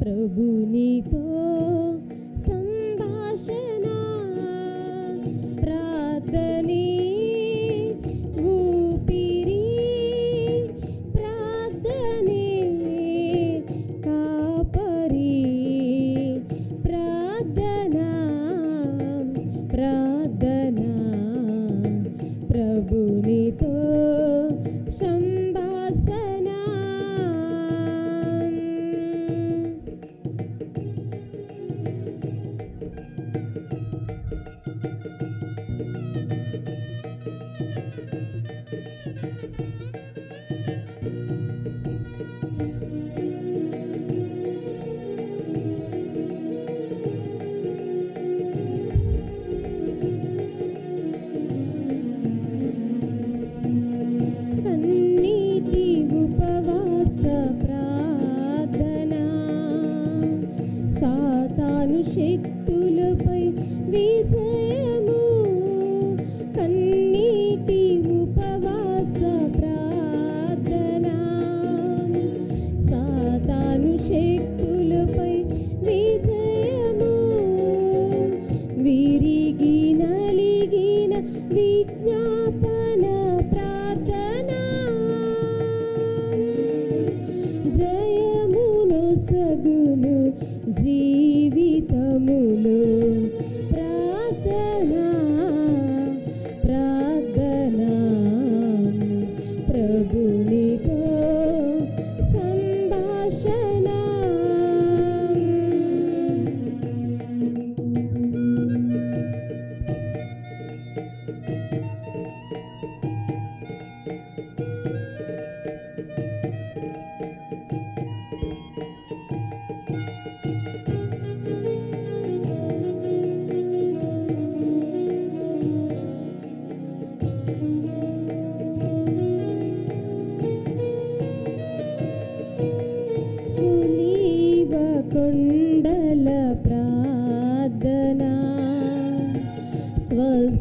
ప్రభునితో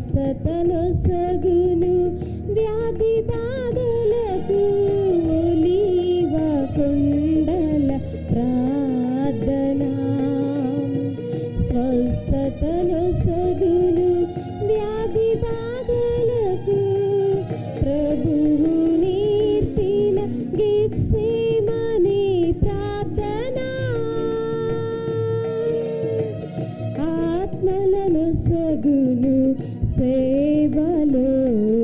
స్వస్థతను సగును వ్యాధి బాధలకు సగులు సేవలో.